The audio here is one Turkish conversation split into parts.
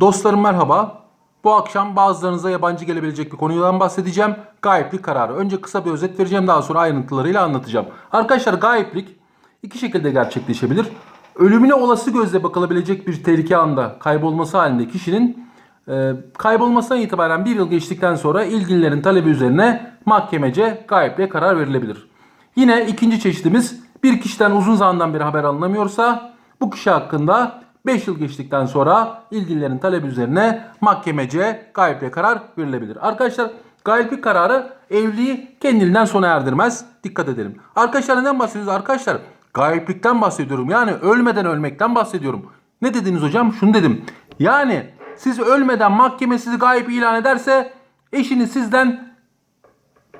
Dostlarım merhaba. Bu akşam bazılarınıza yabancı gelebilecek bir konudan bahsedeceğim. Gayiplik kararı. Önce kısa bir özet vereceğim daha sonra ayrıntılarıyla anlatacağım. Arkadaşlar gayiplik iki şekilde gerçekleşebilir. Ölümüne olası gözle bakılabilecek bir tehlike anda kaybolması halinde kişinin e, kaybolmasından itibaren bir yıl geçtikten sonra ilgililerin talebi üzerine mahkemece gayipliğe karar verilebilir. Yine ikinci çeşidimiz bir kişiden uzun zamandan beri haber alınamıyorsa bu kişi hakkında 5 yıl geçtikten sonra ilgililerin talebi üzerine mahkemece gayipliğe karar verilebilir. Arkadaşlar gayiplik kararı evliliği kendiliğinden sona erdirmez. Dikkat edelim. Arkadaşlar neden bahsediyoruz? Arkadaşlar gayiplikten bahsediyorum. Yani ölmeden ölmekten bahsediyorum. Ne dediniz hocam? Şunu dedim. Yani siz ölmeden mahkeme sizi gayip ilan ederse eşiniz sizden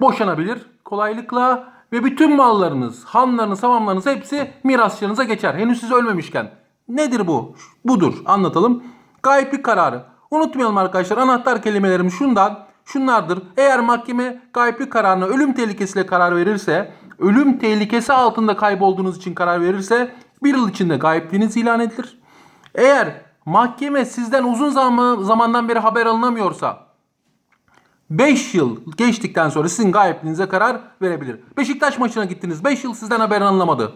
boşanabilir kolaylıkla ve bütün mallarınız, hanlarınız, hamamlarınız hepsi mirasçınıza geçer. Henüz siz ölmemişken. Nedir bu? Budur. Anlatalım. Gayiplik kararı. Unutmayalım arkadaşlar anahtar kelimelerim şundan, şunlardır. Eğer mahkeme gayiplik kararına ölüm tehlikesiyle karar verirse, ölüm tehlikesi altında kaybolduğunuz için karar verirse bir yıl içinde gayipliğiniz ilan edilir. Eğer mahkeme sizden uzun zaman, zamandan beri haber alınamıyorsa, 5 yıl geçtikten sonra sizin gayipliğinize karar verebilir. Beşiktaş maçına gittiniz. 5 yıl sizden haber alınamadı.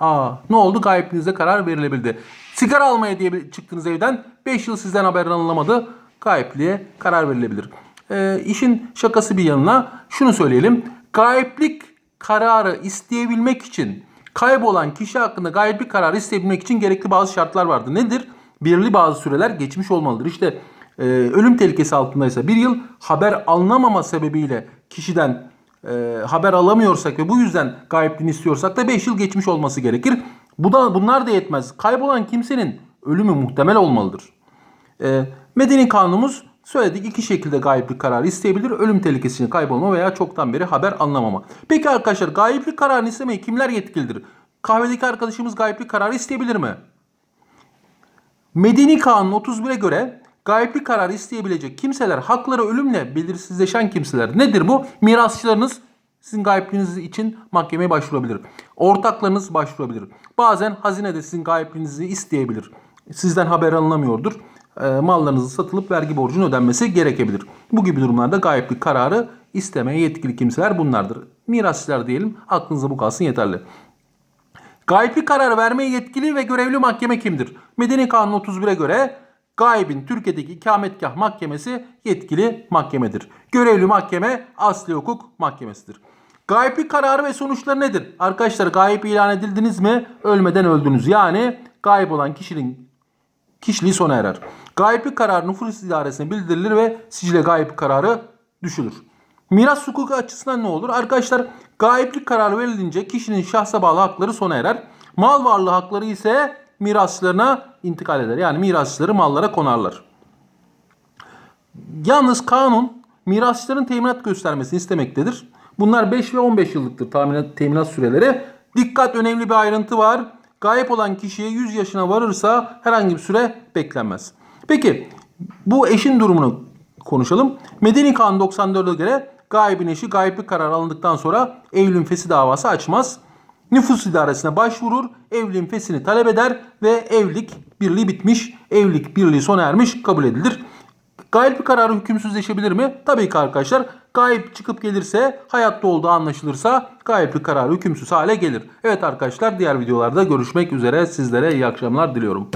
Aa, ne oldu? Gayipliğinize karar verilebildi. Sigara almaya diye çıktınız evden. 5 yıl sizden haber alınamadı. Gayipliğe karar verilebilir. Ee, işin şakası bir yanına şunu söyleyelim. Gayiplik kararı isteyebilmek için kaybolan kişi hakkında gayiplik kararı isteyebilmek için gerekli bazı şartlar vardır. Nedir? Belirli bazı süreler geçmiş olmalıdır. İşte e, ölüm tehlikesi altındaysa bir yıl haber alınamama sebebiyle kişiden e, haber alamıyorsak ve bu yüzden gayipliğini istiyorsak da 5 yıl geçmiş olması gerekir. Bu da bunlar da yetmez. Kaybolan kimsenin ölümü muhtemel olmalıdır. E, medeni kanunumuz söyledik iki şekilde gayiplik kararı isteyebilir. Ölüm tehlikesini kaybolma veya çoktan beri haber anlamama. Peki arkadaşlar gayiplik kararını istemeye kimler yetkilidir? Kahvedeki arkadaşımız gayiplik kararı isteyebilir mi? Medeni Kanun 31'e göre gayiplik kararı isteyebilecek kimseler hakları ölümle belirsizleşen kimseler. Nedir bu? Mirasçılarınız sizin gayipliğiniz için mahkemeye başvurabilir. Ortaklarınız başvurabilir. Bazen hazine de sizin gayipliğinizi isteyebilir. Sizden haber alınamıyordur. E, mallarınızı satılıp vergi borcunun ödenmesi gerekebilir. Bu gibi durumlarda gayiplik kararı istemeye yetkili kimseler bunlardır. Mirasçılar diyelim aklınıza bu kalsın yeterli. Gayiplik kararı vermeye yetkili ve görevli mahkeme kimdir? Medeni Kanun 31'e göre gaybin Türkiye'deki ikametgah mahkemesi yetkili mahkemedir. Görevli mahkeme asli hukuk mahkemesidir. Gayiplik kararı ve sonuçları nedir? Arkadaşlar gayip ilan edildiniz mi? Ölmeden öldünüz. Yani gayip olan kişinin kişiliği sona erer. Gayiplik kararı nüfus idaresine bildirilir ve sicile gayiplik kararı düşülür. Miras hukuku açısından ne olur? Arkadaşlar gayiplik kararı verilince kişinin şahsa bağlı hakları sona erer. Mal varlığı hakları ise miraslarına intikal eder. Yani mirasçıları mallara konarlar. Yalnız kanun mirasçıların teminat göstermesini istemektedir. Bunlar 5 ve 15 yıllıktır teminat, teminat süreleri. Dikkat önemli bir ayrıntı var. Gayip olan kişiye 100 yaşına varırsa herhangi bir süre beklenmez. Peki bu eşin durumunu konuşalım. Medeni Kanun 94'e göre gaybin eşi gayiplik kararı alındıktan sonra fesi davası açmaz. Nüfus idaresine başvurur, evliliğin fesini talep eder ve evlilik birliği bitmiş, evlilik birliği sona ermiş kabul edilir. Gayiplik kararı hükümsüzleşebilir mi? Tabii ki arkadaşlar. Gayip çıkıp gelirse, hayatta olduğu anlaşılırsa gayiplik kararı hükümsüz hale gelir. Evet arkadaşlar diğer videolarda görüşmek üzere. Sizlere iyi akşamlar diliyorum.